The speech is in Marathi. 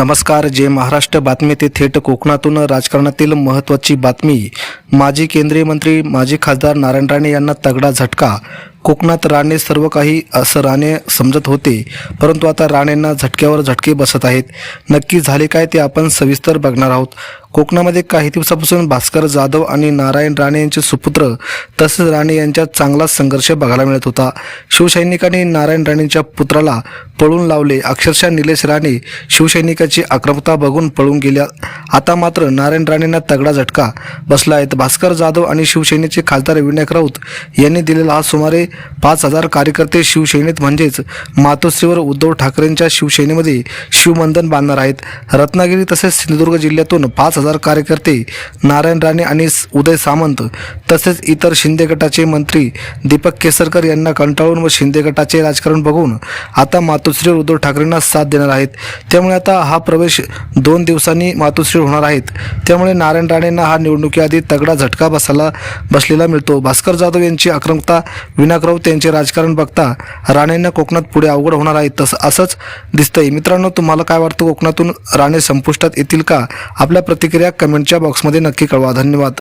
नमस्कार जे महाराष्ट्र बातमी ते थेट कोकणातून राजकारणातील महत्त्वाची बातमी. माजी केंद्रीय मंत्री माजी खासदार नारायण राणे यांना तगडा झटका. कोकणात राणे सर्व काही असं राणे समजत होते परंतु आता राणेंना झटक्यावर झटके बसत आहेत. नक्की झाले काय ते आपण सविस्तर बघणार आहोत. कोकणामध्ये काही दिवसापासून भास्कर जाधव आणि नारायण राणे यांचे सुपुत्र तसेच राणे यांच्यात चांगलाच संघर्ष बघायला मिळत होता. शिवसैनिकांनी नारायण राणेंच्या पुत्राला पळून लावले. अक्षरशः निलेश राणे शिवसैनिकाची आक्रमकता बघून पळून गेल्या. आता मात्र नारायण राणेंना तगडा झटका बसला आहे. भास्कर जाधव आणि शिवसेनेचे खासदार विनायक राऊत यांनी दिलेला हा सुमारे पाच हजार कार्यकर्ते शिवसेनेत म्हणजेच मातोश्रीवर उद्धव ठाकरेंच्या शिवसेनेमध्ये शिवबंधन बांधणार आहेत. रत्नागिरी तसेच सिंधुदुर्ग जिल्ह्यातून पाच हजार कार्यकर्ते नारायण राणे आणि उदय सामंत तसेच इतर शिंदे गटाचे मंत्री दीपक केसरकर यांना कंटाळून व शिंदे गटाचे राजकारण बघून आता मातोश्री उद्धव ठाकरेंना साथ देणार आहेत. त्यामुळे आता हा प्रवेश दोन दिवसांनी मातोश्री होणार आहेत. त्यामुळे नारायण राणेंना हा निवडणुकीआधी तगडा झटका बसायला बसलेला मिळतो. भास्कर जाधव यांची आक्रमकता विनायक राऊत यांचे राजकारण बघता राणेंना कोकणात पुढे अवघड होणार आहे. तसं असंच दिसतंय. मित्रांनो तुम्हाला काय वाटतं? कोकणातून राणे संपुष्टात येतील का? आपल्या प्रतिक्रिया कमेंटच्या बॉक्समध्ये नक्की कळवा. धन्यवाद.